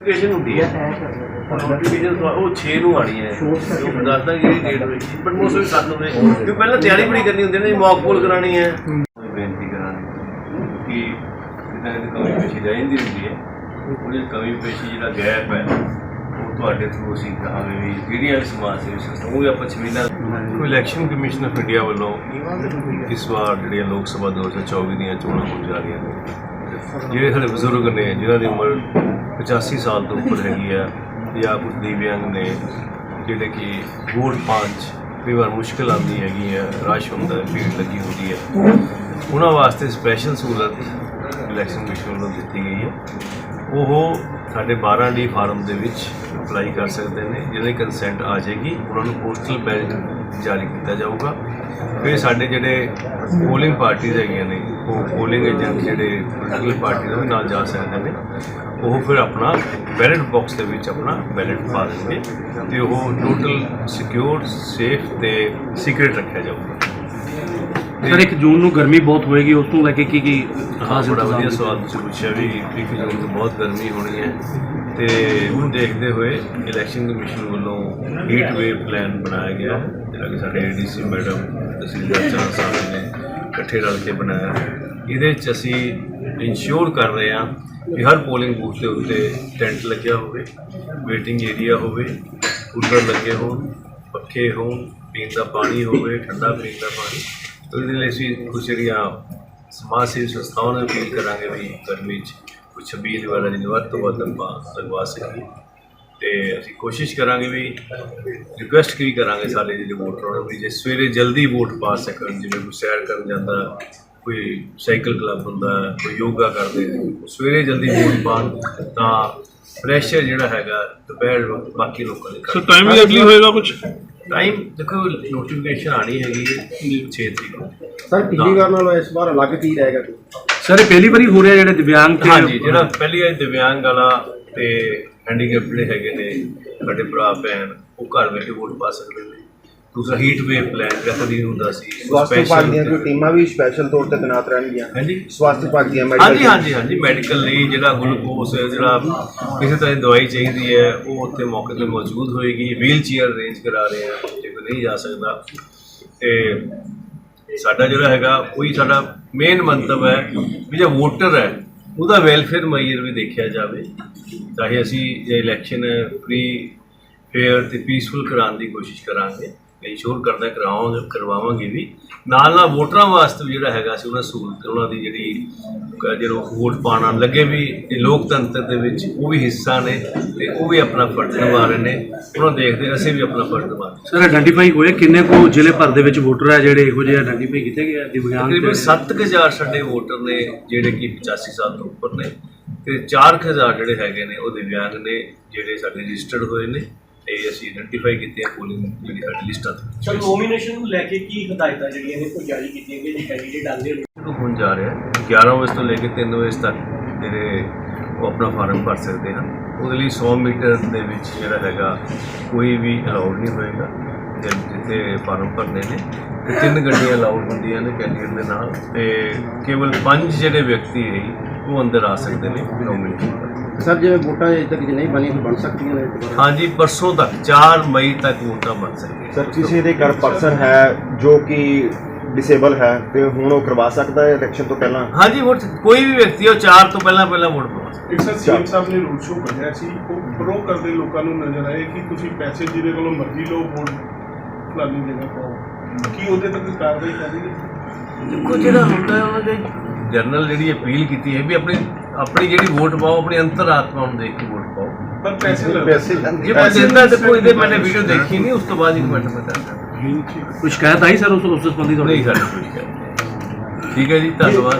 Notification ਹੁੰਦੀ ਹੈ। Notification ਉਹ 6 ਨੂੰ ਆਣੀ ਹੈ। ਉਹ ਦੱਸਦਾ ਕਿ ਇਹ ਡੇਟ ਹੋਈ ਸੀ ਬਟ ਮੋਸਟ 7 ਨੂੰ ਕਿਉਂ ਪਹਿਲਾਂ ਤਿਆਰੀ ਬੜੀ ਕਰਨੀ ਹੁੰਦੀ ਹੈ ਨਾ ਮੌਕ ਪੋਲ ਕਰਾਣੀ ਹੈ। ਕੋਈ ਬੇਨਤੀ ਕਰਾਣੀ ਕਿ ਜਿੱਦਾਂ ਕਿ ਕਮੀ ਪੇਸ਼ੀ ਰਹਿ ਜਾਂਦੀ ਹੁੰਦੀ ਹੈ ਉਹਦੀ ਕਮੀ ਪੇਸ਼ੀ ਜਿਹੜਾ ਗੈਪ ਹੈ ਉਹ ਤੁਹਾਡੇ ਥਰੂ ਅਸੀਂ ਕਹਾਂਗੇ ਵੀ ਜਿਹੜੀਆਂ ਸਮਾਜ ਸੇਵੀ ਸੰਸਥਾ ਉਹ ਵੀ ਆਪਾਂ ਕੋਈ ਇਲੈਕਸ਼ਨ ਕਮਿਸ਼ਨ ਆਫ ਇੰਡੀਆ ਵੱਲੋਂ ਇਸ ਵਾਰ ਜਿਹੜੀਆਂ ਲੋਕ ਸਭਾ 2024 ਦੀਆਂ ਚੋਣਾਂ ਹੋਣ ਜਾ ਰਹੀਆਂ ਨੇ ਜਿਹੜੇ ਸਾਡੇ ਬਜ਼ੁਰਗ ਨੇ ਜਿਨ੍ਹਾਂ ਦੀ ਉਮਰ 85 ਸਾਲ ਤੋਂ ਉੱਪਰ ਹੈਗੀ ਆ। ਜਾਂ ਕੁਝ ਦਿਵਿਆਂਗ ਨੇ, ਜਿਹੜੇ ਕਿ ਵੋਟ ਪਾਉਣ 'ਚ ਕਈ ਵਾਰ ਮੁਸ਼ਕਲ ਆਉਂਦੀ ਹੈਗੀ ਹੈ ਰਸ਼ ਹੁੰਦਾ ਭੀੜ ਲੱਗੀ ਹੁੰਦੀ ਹੈ। ਉਹਨਾਂ ਵਾਸਤੇ ਸਪੈਸ਼ਲ ਸਹੂਲਤ ਇਲੈਕਸ਼ਨ ਕਮਿਸ਼ਨ ਵੱਲੋਂ ਦਿੱਤੀ ਗਈ ਹੈ। ਉਹ ਸਾਡੇ 12 ਡੀ ਫਾਰਮ ਦੇ ਵਿੱਚ ਅਪਲਾਈ ਕਰ ਸਕਦੇ ਨੇ, ਜਿਹਦੇ ਕੰਸੈਂਟ ਆ ਜਾਏਗੀ, ਉਹਨਾਂ ਨੂੰ ਪੋਸਟਲ ਬੈਲਟ ਜਾਰੀ ਕੀਤਾ ਜਾਊਗਾ। ਫਿਰ ਸਾਡੇ ਜਿਹੜੇ ਪੋਲਿੰਗ ਪਾਰਟੀਆਂ ਹੈਗੀਆਂ ਨੇ, ਉਹ ਪੋਲਿੰਗ ਏਜੰਟ ਜਿਹੜੇ ਪੋਲੀਟੀਕਲ ਪਾਰਟੀ ਦੇ ਨਾਲ ਜਾ ਸਕਦੇ ਨੇ। ਉਹ ਫਿਰ ਆਪਣਾ ਬੈਲਟ ਬਾਕਸ ਦੇ ਵਿੱਚ ਆਪਣਾ ਬੈਲਟ ਪਾ ਦੇਣਗੇ ਤੇ ਉਹ ਟੋਟਲ ਸਿਕਿਉਰ ਸੇਫ ਤੇ ਸੀਕ੍ਰੀਟ ਰੱਖਿਆ ਜਾਊਗਾ। ਸਰ ਇੱਕ ਜੂਨ ਨੂੰ ਗਰਮੀ ਬਹੁਤ ਹੋਏਗੀ ਉਸ ਨੂੰ ਲੈ ਕੇ ਕੀ ਕੀ ਖਾਸ ਬੜਾ ਵਧੀਆ ਸਵਾਲ ਤੁਸੀਂ ਪੁੱਛਿਆ ਵੀ ਇੱਕ ਜੂਨ ਤੋਂ ਬਹੁਤ ਗਰਮੀ ਹੋਣੀ ਹੈ ਤੇ ਉਹਨੂੰ ਦੇਖਦੇ ਹੋਏ ਇਲੈਕਸ਼ਨ ਕਮਿਸ਼ਨ ਵੱਲੋਂ ਹੀਟ ਵੇਵ ਪਲਾਨ ਬਣਾਇਆ ਗਿਆ ਜਿਹੜਾ ਕਿ ਸਾਡੇ ਏਡੀਸੀ ਮੈਡਮ ਤਹਿਸੀਲਦਾਰ ਚਾਰ ਸਾਹਿਬ ਨੇ ਇਕੱਠੇ ਰਲ ਕੇ ਬਣਾਇਆ ਇਹਦੇ ਵਿੱਚ ਅਸੀਂ ਇਨਸ਼ੋਰ ਕਰ ਰਹੇ ਹਾਂ ਕਿ ਹਰ ਪੋਲਿੰਗ ਬੂਥ ਦੇ ਉੱਤੇ ਟੈਂਟ ਲੱਗਿਆ ਹੋਵੇ ਵੇਟਿੰਗ ਏਰੀਆ ਹੋਵੇ ਕੂਲਰ ਲੱਗੇ ਹੋਣ ਪੱਖੇ ਹੋਣ ਪੀਣ ਦਾ ਪਾਣੀ ਹੋਵੇ ਠੰਡਾ ਪੀਣ ਦਾ ਪਾਣੀ। ਤੇ ਉਹਦੇ ਲਈ ਅਸੀਂ ਕੁਝ ਜਿਹੜੀਆਂ ਸਮਾਜ ਸੇਵੀ ਸੰਸਥਾਵਾਂ ਨੂੰ ਅਪੀਲ ਕਰਾਂਗੇ ਵੀ ਗਰਮੀ 'ਚ ਕੁਝ ਛਬੀਲ ਵਾਲਾ ਦੀ ਵੱਧ ਤੋਂ ਵੱਧ ਆਪਾਂ ਲਗਵਾ ਸਕੀਏ। ਤੇ ਅਸੀਂ ਕੋਸ਼ਿਸ਼ ਕਰਾਂਗੇ ਵੀ ਰਿਕੁਐਸਟ ਕੀ ਕਰਾਂਗੇ ਸਾਰੇ ਜਿਹੜੇ ਵੋਟਰਾਂ ਨੂੰ ਵੀ, ਜੇ ਸਵੇਰੇ ਜਲਦੀ ਵੋਟ ਪਾ ਸਕਣ ਜਿਵੇਂ ਕੋਈ ਸੈਰ ਕਰਨ ਜਾਂਦਾ, ਕੋਈ ਸਾਈਕਲ ਕਲੱਬ ਹੁੰਦਾ, ਕੋਈ ਯੋਗਾ ਕਰਦੇ, ਸਵੇਰੇ ਜਲਦੀ ਵੋਟ ਪਾਣ ਤਾਂ ਪ੍ਰੈਸ਼ਰ ਜਿਹੜਾ ਹੈਗਾ, ਦੁਪਹਿਰ ਵਕਤ ਬਾਕੀ ਲੋਕਾਂ ਦੇ ਸਰ ਟਾਈਮ ਵੀ ਅਗਲੀ ਹੋਏਗਾ ਕੁਝ ਟਾਈਮ ਦੇਖੋ ਨੋਟੀਫਿਕੇਸ਼ਨ ਆਣੀ ਹੈਗੀ ਹੈ 6 ਤਰੀਕ ਨੂੰ। ਸਰ ਪਿਛਲੀ ਵਾਰ ਨਾਲੋਂ ਇਸ ਵਾਰ ਅਲੱਗ ਕੀ ਰਹੇਗਾ? ਸਰ ਇਹ ਪਹਿਲੀ ਵਾਰੀ ਹੋ ਰਿਹਾ ਜਿਹੜੇ ਦਿਵਿਆਂਗ ਤੇ ਹਾਂਜੀ ਜਿਹੜਾ ਪਹਿਲੀ ਹੈ ਦਿਵਿਆਂਗ ਵਾਲਾ ਤੇ ਹੈਂਡੀਕੈਪ ਜਿਹੜੇ ਹੈਗੇ ਨੇ ਸਾਡੇ ਭਰਾ ਭੈਣ ਉਹ ਘਰ ਬੈਠੇ ਵੋਟ ਪਾ ਸਕਦੇ ਨੇ। ਦੂਸਰਾ ਹੀਟ ਵੇਵ ਪਲਾਨ ਜਿਹੜਾ ਕਦੀ ਹੁੰਦਾ ਸੀ ਸਵਾਸਥ ਵਿਭਾਗ ਦੀਆਂ ਕੋਈ ਟੀਮਾਂ ਵੀ ਸਪੈਸ਼ਲ ਤੌਰ ਤੇ ਤੈਨਾਤ ਰਹਿਣਗੀਆਂ? ਹਾਂਜੀ। ਸਵਾਸਥ ਵਿਭਾਗ ਦੀਆਂ ਹਾਂਜੀ ਮੈਡੀਕਲ ਹਾਂਜੀ ਹਾਂਜੀ ਮੈਡੀਕਲ ਲਈ ਜਿਹੜਾ ਗਲੂਕੋਸ ਜਿਹੜਾ ਕਿਸੇ ਤਰ੍ਹਾਂ ਦੀ ਦਵਾਈ ਚਾਹੀਦੀ ਹੈ ਉਹ ਉੱਥੇ ਮੌਕੇ ਤੇ ਮੌਜੂਦ ਹੋਏਗੀ। ਵੀਲ ਚੇਅਰ ਅਰੇਂਜ ਕਰਾ ਰਹੇ ਆ ਜੇ ਕੋਈ ਨਹੀਂ ਜਾ ਸਕਦਾ। ਤੇ ਸਾਡਾ ਜਿਹੜਾ ਹੈਗਾ ਉਹੀ ਸਾਡਾ ਮੇਨ ਮੰਤਵ ਹੈ ਵੀ ਜੇ ਵੋਟਰ ਹੈ ਉਹਦਾ ਵੈਲਫੇਅਰ ਮੈਯਰ ਵੀ ਦੇਖਿਆ ਜਾਵੇ ਚਾਹੇ ਅਸੀਂ ਇਹ ਇਲੈਕਸ਼ਨ ਫ੍ਰੀ ਫੇਅਰ ਤੇ ਪੀਸਫੁਲ ਕਰਾਉਣ ਦੀ ਕੋਸ਼ਿਸ਼ ਕਰਾਂਗੇ। ਇਨਸ਼ੋਰ ਕਰਦਾ ਕਰਾਵਾਂਗੇ ਕਰਵਾਵਾਂਗੇ ਵੀ। ਨਾਲ ਨਾਲ ਵੋਟਰਾਂ ਵਾਸਤੇ ਵੀ ਜਿਹੜਾ ਹੈਗਾ ਸੀ ਉਹਨਾਂ ਸਹੂਲਤ ਉਹਨਾਂ ਦੀ ਜਿਹੜੀ ਜਦੋਂ ਵੋਟ ਪਾਣਾ ਲੱਗੇ ਵੀ ਇਹ ਲੋਕਤੰਤਰ ਦੇ ਵਿੱਚ ਉਹ ਵੀ ਹਿੱਸਾ ਨੇ ਤੇ ਉਹ ਵੀ ਆਪਣਾ ਫਰਜ਼ ਨਿਭਾ ਰਹੇ ਨੇ। ਉਹਨਾਂ ਦੇਖਦੇ ਅਸੀਂ ਵੀ ਆਪਣਾ ਫਰਜ਼ ਨਿਭਾ ਰਹੇ ਸਰ ਆਇਡੈਂਟੀਫਾਈ ਹੋਏ ਕਿੰਨੇ ਕੁ ਜ਼ਿਲ੍ਹੇ ਭਰ ਦੇ ਵਿੱਚ ਵੋਟਰ ਹੈ ਜਿਹੜੇ ਇਹੋ ਜਿਹੇ ਆਇਡੈਂਟੀਫਾਈ ਕੀਤੇ ਗਏ ਦਿਵਿਆਂਗ ਤਕਰੀਬਨ ਤੇ 7000 ਸਾਡੇ ਵੋਟਰ ਨੇ ਜਿਹੜੇ ਕਿ 85 ਸਾਲ ਤੋਂ ਉੱਪਰ ਨੇ। ਤੇ 4000 ਜਿਹੜੇ ਹੈਗੇ ਨੇ ਉਹ ਦਿਵਿਆਂਗ ਨੇ ਜਿਹੜੇ ਸਾਡੇ ਰਜਿਸਟਰਡ ਹੋਏ ਨੇ। ਤੇ ਅਸੀਂ ਆਇਡੈਂਟੀਫਾਈ ਕੀਤੇ ਆ ਪੋਲਿੰਗ ਜਿਹੜੀ ਸਾਡੀ ਲਿਸਟਾਂ ਤੇ ਸਰ ਨੋਮੀਨੇਸ਼ਨ ਨੂੰ ਲੈ ਕੇ ਕੀ ਹਦਾਇਤਾਂ ਜਿਹੜੀਆਂ ਨੇ ਉਹ ਜਾਰੀ ਕੀਤੀਆਂ ਗਈਆਂ ਨੇ ਕੈਂਡੀਡੇਟ ਆਉਂਦੇ ਨੇ? ਹੋਣ ਜਾ ਰਿਹਾ ਹੈ 11 ਵਜੇ ਤੋਂ ਲੈ ਕੇ 3 ਵਜੇ ਤੱਕ ਜਿਹੜੇ ਉਹ ਆਪਣਾ ਫਾਰਮ ਭਰ ਸਕਦੇ ਹਨ। ਉਹਦੇ ਲਈ 100 ਮੀਟਰ ਦੇ ਵਿੱਚ ਜਿਹੜਾ ਹੈਗਾ ਕੋਈ ਵੀ ਅਲਾਉਡ ਨਹੀਂ ਹੋਏਗਾ। ਜਿ- ਜਿੱਥੇ ਫਾਰਮ ਭਰਨੇ ਨੇ। ਤੇ ਤਿੰਨ ਗੱਡੀਆਂ ਅਲਾਉਡ ਹੁੰਦੀਆਂ ਨੇ ਕੈਂਡੀਡੇਟ ਦੇ ਨਾਲ। ਤੇ ਕੇਵਲ ਪੰਜ ਜਿਹੜੇ ਵਿਅਕਤੀ ਹੈ ਉਹ ਅੰਦਰ ਆ ਸਕਦੇ ਨੇ ਨੋਮੀਨੇਸ਼ਨ ਸਰ ਜਿਵੇਂ ਵੋਟਾਂ ਅਜੇ ਤੱਕ ਜੇ ਨਹੀਂ ਬਣੀਆਂ ਤਾਂ ਬਣ ਸਕਦੀਆਂ ਨੇ ਦੁਬਾਰਾ ਹਾਂਜੀ ਪਰਸੋਂ ਤੱਕ 4 ਮਈ ਤੱਕ ਵੋਟਾਂ ਬਣ ਸਕਦੀਆਂ ਸਰ ਕਿਸੇ ਦੇ ਘਰ ਪਰਸਨ ਹੈ ਜੋ ਕਿ ਡਿਸੇਬਲ ਹੈ ਤੇ ਹੁਣ ਉਹ ਕਰਵਾ ਸਕਦਾ ਹੈ ਇਲੈਕਸ਼ਨ ਤੋਂ ਪਹਿਲਾਂ? ਹਾਂਜੀ ਵੋਟ ਕੋਈ ਵੀ ਵਿਅਕਤੀ ਉਹ 4 ਤੋਂ ਪਹਿਲਾਂ ਪਹਿਲਾਂ ਵੋਟ ਪਵਾ ਸਕਦਾ ਇੱਕ ਸਰ ਸੀਐਮ ਸਾਹਿਬ ਨੇ ਰੂਲ ਸ਼ੋ ਕੱਢਿਆ ਸੀ ਉਹ ਪ੍ਰੋ ਕਰਦੇ ਲੋਕਾਂ ਨੂੰ ਨਜ਼ਰ ਆਏ ਕਿ ਤੁਸੀਂ ਪੈਸੇ ਜਿਹਦੇ ਕੋਲੋਂ ਮਰਜ਼ੀ ਲਓ ਵੋਟ ਫਲਾਨੀ ਜਗ੍ਹਾ ਪਾਓ ਕੀ ਉਹਦੇ ਤੱਕ ਕਾਰਵਾਈ ਕਰੀ ਦੇਖੋ ਜਿਹੜਾ ਹੁੰਦਾ ਹੈ ਉਹਨਾਂ ਦੇ ਜਨਰਲ ਜਿਹੜੀ ਅਪੀਲ ਕੀਤੀ ਹੈ ਵੀ ਆਪਣੀ ਆਪਣੀ ਜਿਹੜੀ ਵੋਟ ਪਾਓ ਆਪਣੀ ਅੰਤਰਾਤਮਾ ਨੂੰ ਦੇਖ ਕੇ ਵੋਟ ਪਾਓ। ਪਰ ਪੈਸੇ ਲੈ ਪੈਸੇ ਜੇ ਮੈਂ ਦਿੰਦਾ ਦੇਖੋ ਇਹਦੇ ਮੈंने ਵੀਡੀਓ ਦੇਖੀ ਨਹੀਂ ਉਸ ਤੋਂ ਬਾਅਦ ਇੱਕ ਮਿੰਟ ਮੈਂ ਦੱਸਦਾ ਕੋਈ ਸ਼ਿਕਾਇਤ ਆਈ ਸਰ ਉਸ ਉਸ ਸੰਬੰਧੀ ਤੁਹਾਡੀ? ਨਹੀਂ ਨਹੀਂ। ਠੀਕ ਹੈ ਜੀ ਧੰਨਵਾਦ।